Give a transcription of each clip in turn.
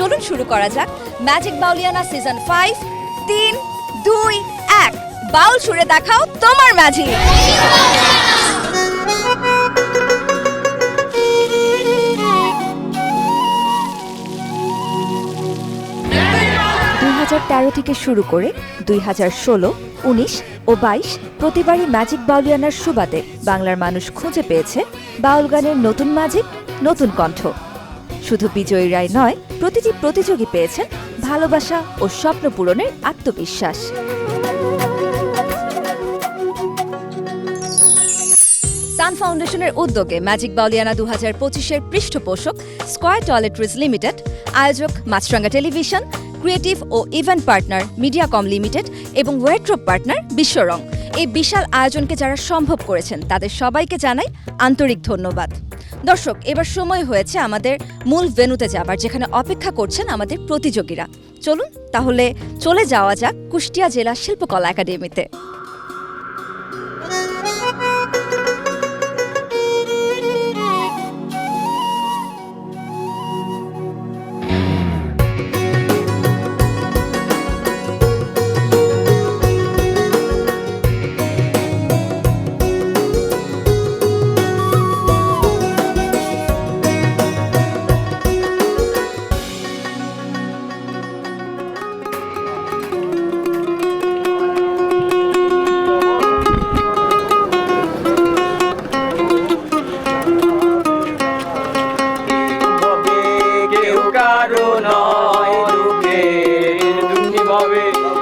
চলুন শুরু করা যাক। ম্যাজিক বাউলিয়ানা সিজন ফাইভ তিন, দুই, এক। বাউল সুরে দেখাও তোমার ম্যাজিক তেরো থেকে শুরু করে দুই হাজার ষোলো, উনিশ ও বাইশ প্রতিবারই ম্যাজিক বাউলিয়ানার সুবাদে বাংলার মানুষ খুঁজে পেয়েছে বাউল গানের নতুন ম্যাজিক নতুন কণ্ঠ। শুধু বিজয়ীরাই নয় প্রতিটি প্রতিযোগী পেয়েছেন ভালোবাসা ও স্বপ্ন পূরণের আত্মবিশ্বাস। সান ফাউন্ডেশনের উদ্যোগে ম্যাজিক বাউলিয়ানা দু হাজার পঁচিশের পৃষ্ঠপোষক স্কয়ার টয়লেটরিজ লিমিটেড, আয়োজক মাছরাঙ্গা টেলিভিশন, ক্রিয়েটিভ ও ইভেন্ট পার্টনার মিডিয়াকম লিমিটেড এবং ওয়েট্রোপ পার্টনার বিশ্বরং। এই বিশাল আয়োজনকে যারা সম্ভব করেছেন, তাদের সবাইকে জানাই আন্তরিক ধন্যবাদ। দর্শক, এবার সময় হয়েছে আমাদের মূল ভেনুতে যাবার, যেখানে অপেক্ষা করছেন আমাদের প্রতিযোগীরা। চলুন, তাহলে চলে যাওয়া যাক কুষ্টিয়া জেলা শিল্পকলা একাডেমিতে। কেউ কারও নয় দুঃখে দুঃখী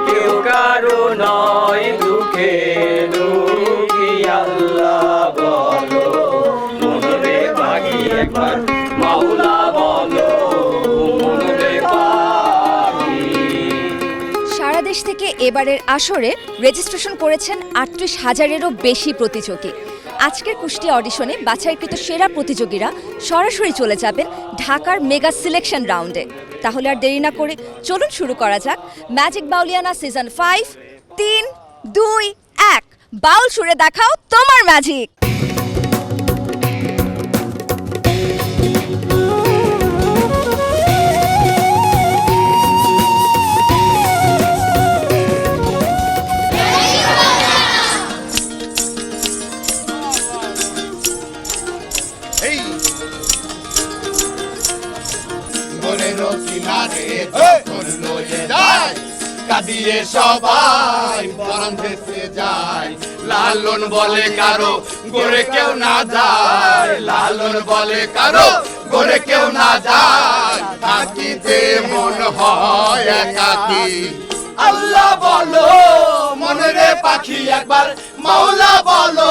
কেউ কারও নয় দুঃখে দুঃখী আল্লাহ বলো। মনরে একবার, মাওলা বলো। সারা দেশ থেকে এবারের আসরে রেজিস্ট্রেশন করেছেন আটত্রিশ হাজারেরও বেশি প্রতিযোগী। আজকের কুষ্টি অডিশনে বাছাইকৃত সেরা প্রতিযোগীরা সরাসরি চলে যাবেন ঢাকার মেগা সিলেকশন রাউন্ডে। তাহলে আর দেরি না করে চলুন শুরু করা যাক। ম্যাজিক বাউলিয়ানা সিজন ফাইভ, তিন, দুই, এক। বাউল সুরে দেখাও তোমার ম্যাজিক। যায় কাঁদিয়ে সবাই পরম ভেসে যায়। লালন বলে কারও গড়ে কেউ না যায়। লালন বলে কারও কেউ না যায়। থাকিতে মন হয় একাকি। আল্লাহ বলো মনে রে পাখি একবার মাওলা বলো।